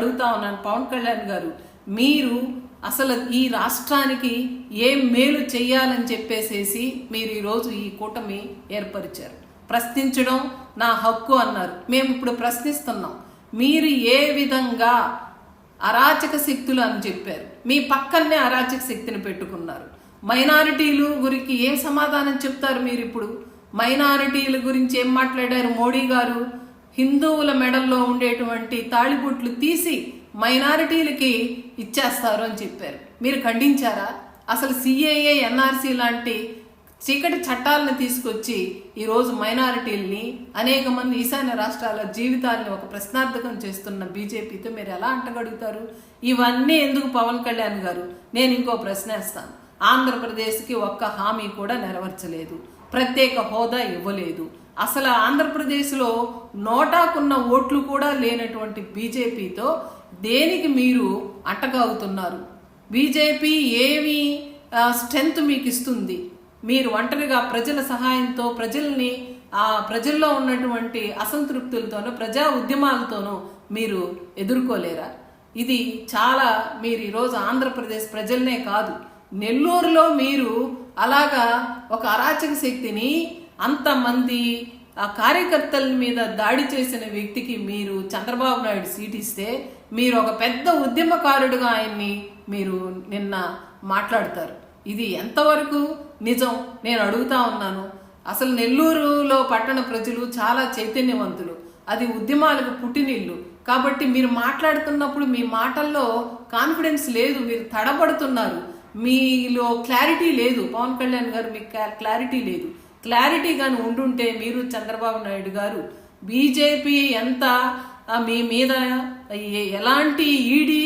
అడుగుతా ఉన్నాను. పవన్ కళ్యాణ్ గారు మీరు అసలు ఈ రాష్ట్రానికి ఏం మేలు చేయాలని చెప్పేసేసి మీరు ఈరోజు ఈ కూటమి ఏర్పరిచారు. ప్రశ్నించడం నా హక్కు అన్నారు. మేము ఇప్పుడు ప్రశ్నిస్తున్నాం. మీరు ఏ విధంగా అరాచక శక్తులు అని చెప్పారు. మీ పక్కనే అరాచక శక్తిని పెట్టుకున్నారు. మైనారిటీలు గురికి ఏం సమాధానం చెప్తారు మీరు ఇప్పుడు? మైనారిటీల గురించి ఏం మాట్లాడారు మోడీ గారు? హిందువుల మెడల్లో ఉండేటువంటి తాళిబొట్లు తీసి మైనారిటీలకి ఇచ్చేస్తారు అని చెప్పారు. మీరు ఖండించారా? అసలు సిఏఏ ఎన్ఆర్సీ లాంటి చీకటి చట్టాలను తీసుకొచ్చి ఈరోజు మైనారిటీల్ని అనేక మంది ఈశాన్య రాష్ట్రాల జీవితాలను ఒక ప్రశ్నార్థకం చేస్తున్న బీజేపీతో మీరు ఎలా అంటగడుగుతారు? ఇవన్నీ ఎందుకు పవన్ కళ్యాణ్ గారు? నేను ఇంకో ప్రశ్న వేస్తాను ఆంధ్రప్రదేశ్కి ఒక్క హామీ కూడా నెరవేర్చలేదు. ప్రత్యేక హోదా ఇవ్వలేదు. అసలు ఆంధ్రప్రదేశ్లో నోటాకున్న ఓట్లు కూడా లేనటువంటి బీజేపీతో దేనికి మీరు అంటగాగుతున్నారు బీజేపీ ఏమి స్ట్రెంగ్త్ మీకు ఇస్తుంది మీరు ఒంటరిగా ప్రజల సహాయంతో ప్రజల్ని ఆ ప్రజల్లో ఉన్నటువంటి అసంతృప్తులతోనూ ప్రజా ఉద్యమాలతోనూ మీరు ఎదుర్కోలేరా? ఇది చాలా మీరు ఈరోజు ఆంధ్రప్రదేశ్ ప్రజలనే కాదు. నెల్లూరులో మీరు అలాగా ఒక అరాచక శక్తిని అంతమంది ఆ కార్యకర్తల మీద దాడి చేసిన వ్యక్తికి మీరు చంద్రబాబు నాయుడు సీట్ ఇస్తే మీరు ఒక పెద్ద ఉద్యమకారుడుగా ఆయన్ని మీరు నిన్న మాట్లాడతారు. ఇది ఎంతవరకు నిజం? నేను అడుగుతా ఉన్నాను. అసలు నెల్లూరులో పట్టణ ప్రజలు చాలా చైతన్యవంతులు. అది ఉద్యమాలకు పుట్టినిల్లు. కాబట్టి మీరు మాట్లాడుతున్నప్పుడు మీ మాటల్లో కాన్ఫిడెన్స్ లేదు. మీరు తడబడుతున్నారు. మీలో క్లారిటీ లేదు. పవన్ కళ్యాణ్ గారు మీకు క్లారిటీ లేదు. క్లారిటీ కానీ ఉండుంటే మీరు చంద్రబాబు నాయుడు గారు బీజేపీ ఎంత మీ మీద ఎలాంటి ఈడీ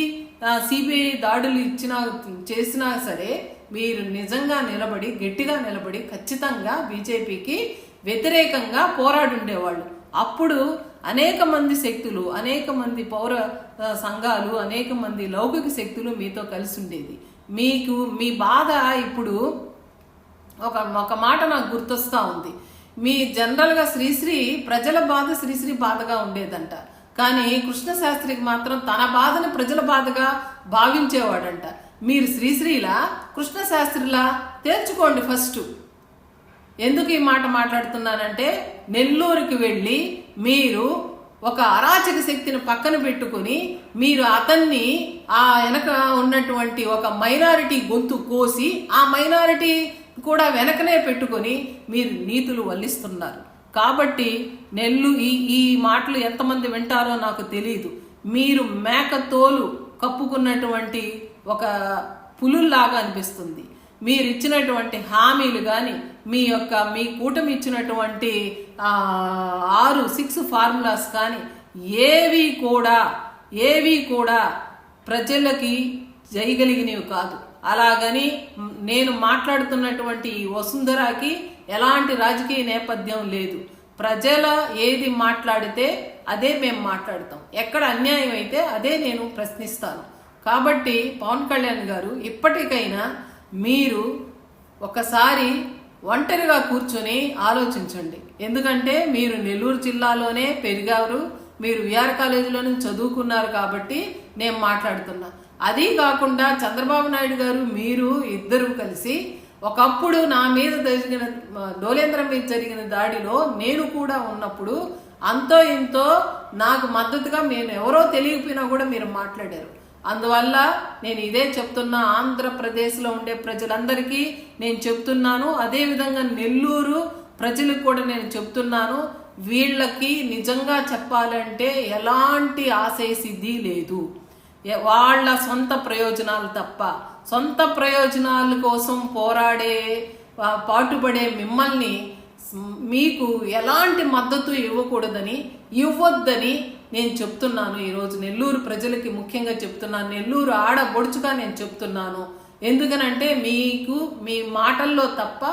సిబిఐ దాడులు ఇచ్చినా చేసినా సరే మీరు నిజంగా నిలబడి గట్టిగా నిలబడి ఖచ్చితంగా బీజేపీకి వ్యతిరేకంగా పోరాడుండేవాళ్ళు. అప్పుడు అనేక మంది శక్తులు అనేక మంది పౌర సంఘాలు అనేక మంది లౌకిక శక్తులు మీతో కలిసి ఉండేది. మీకు మీ బాధ ఇప్పుడు ఒక ఒక మాట నాకు గుర్తొస్తా ఉంది. మీ జనరల్గా శ్రీశ్రీ ప్రజల బాధ శ్రీశ్రీ బాధగా ఉండేదంట. కానీ కృష్ణశాస్త్రికి మాత్రం తన బాధను ప్రజల బాధగా భావించేవాడంట. మీరు శ్రీశ్రీలా కృష్ణశాస్త్రిలా తేల్చుకోండి ఫస్ట్. ఎందుకు ఈ మాట మాట్లాడుతున్నానంటే నెల్లూరుకి వెళ్ళి మీరు ఒక అరాచక శక్తిని పక్కన పెట్టుకొని మీరు అతన్ని ఆ వెనక ఉన్నటువంటి ఒక మైనారిటీ గొంతు కోసి ఆ మైనారిటీ కూడా వెనకనే పెట్టుకొని మీరు నీతులు వల్లిస్తున్నారు. కాబట్టి నెల్లు ఈ ఈ మాటలు ఎంతమంది వింటారో నాకు తెలియదు మీరు మేక తోలు కప్పుకున్నటువంటి ఒక పులుల్లాగా అనిపిస్తుంది. మీరు ఇచ్చినటువంటి హామీలు కానీ మీ యొక్క మీ కూటమి ఇచ్చినటువంటి ఆరు సిక్స్ ఫార్ములాస్ కానీ ఏవి కూడా ఏవి కూడా ప్రజలకి చేయగలిగినవి కాదు. అలాగని నేను మాట్లాడుతున్నటువంటి ఈ వసుంధరాకి ఎలాంటి రాజకీయ నేపథ్యం లేదు. ప్రజల ఏది మాట్లాడితే అదే మేము మాట్లాడతాం. ఎక్కడ అన్యాయం అయితే అదే నేను ప్రశ్నిస్తాను. కాబట్టి పవన్ కళ్యాణ్ గారు ఇప్పటికైనా మీరు ఒకసారి ఒంటరిగా కూర్చొని ఆలోచించండి. ఎందుకంటే మీరు నెల్లూరు జిల్లాలోనే పెరిగారు మీరు విఆర్ కాలేజీలోనే చదువుకున్నారు కాబట్టి నేను మాట్లాడుతున్నా. అది కాకుండా చంద్రబాబు నాయుడు గారు మీరు ఇద్దరు కలిసి ఒకప్పుడు నా మీద జరిగిన డోలేంద్రం మీద జరిగిన దాడిలో నేను కూడా ఉన్నప్పుడు అంతో ఇంతో నాకు మద్దతుగా నేను ఎవరో తెలియకపోయినా కూడా మీరు మాట్లాడారు. అందువల్ల నేను ఇదే చెప్తున్నా ఆంధ్రప్రదేశ్లో ఉండే ప్రజలందరికీ నేను చెప్తున్నాను అదేవిధంగా నెల్లూరు ప్రజలకు కూడా నేను చెప్తున్నాను వీళ్ళకి నిజంగా చెప్పాలంటే ఎలాంటి ఆశయసిద్ధి లేదు. వాళ్ళ సొంత ప్రయోజనాలు తప్ప సొంత ప్రయోజనాల కోసం పోరాడే పాటుపడే మిమ్మల్ని మీకు ఎలాంటి మద్దతు ఇవ్వకూడదని ఇవ్వొద్దని నేను చెప్తున్నాను ఈరోజు. నెల్లూరు ప్రజలకి ముఖ్యంగా చెప్తున్నాను. నెల్లూరు ఆడబొడుచుగా నేను చెప్తున్నాను. ఎందుకనంటే మీకు మీ మాటల్లో తప్ప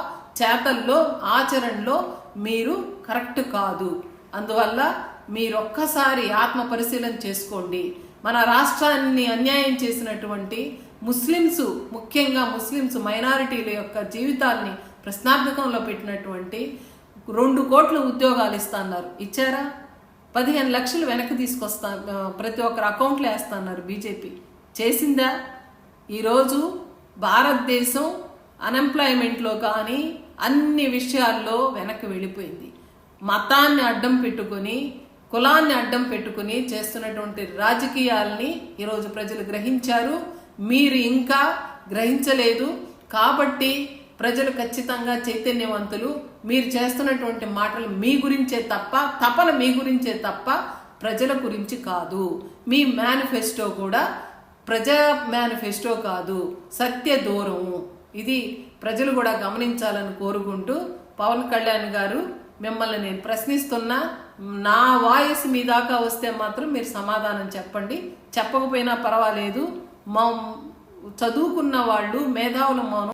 చేతల్లో ఆచరణలో మీరు కరెక్ట్ కాదు. అందువల్ల మీరు ఒక్కసారి ఆత్మ పరిశీలన చేసుకోండి. మన రాష్ట్రాన్ని అన్యాయం చేసినటువంటి ముస్లిమ్స్ ముఖ్యంగా ముస్లిమ్స్ మైనారిటీల యొక్క జీవితాల్ని ప్రశ్నార్థకంలో పెట్టినటువంటి రెండు కోట్ల ఉద్యోగాలు ఇస్తున్నారు. ఇచ్చారా? పదిహేను లక్షలు వెనక్కి తీసుకొస్తా ప్రతి ఒక్కరు అకౌంట్లో వేస్తున్నారు బీజేపీ. చేసిందా? ఈరోజు భారతదేశం అన్ఎంప్లాయ్మెంట్లో కానీ అన్ని విషయాల్లో వెనక్కి వెళ్ళిపోయింది. మతాన్ని అడ్డం పెట్టుకొని కులాన్ని అడ్డం పెట్టుకుని చేస్తున్నటువంటి రాజకీయాల్ని ఈరోజు ప్రజలు గ్రహించారు. మీరు ఇంకా గ్రహించలేదు. కాబట్టి ప్రజలు ఖచ్చితంగా చైతన్యవంతులు మీరు చేస్తున్నటువంటి మాటలు మీ గురించే తప్ప తపన మీ గురించే తప్ప ప్రజల గురించి కాదు. మీ మేనిఫెస్టో కూడా ప్రజా మేనిఫెస్టో కాదు. సత్య దూరము ఇది ప్రజలు కూడా గమనించాలని కోరుకుంటూ పవన్ కళ్యాణ్ గారు మిమ్మల్ని నేను ప్రశ్నిస్తున్నా నా వాయిస్ మీ దాకా వస్తే మాత్రం మీరు సమాధానం చెప్పండి. చెప్పకపోయినా పర్వాలేదు. మా చదువుకున్న వాళ్ళు మేధావుల మౌనం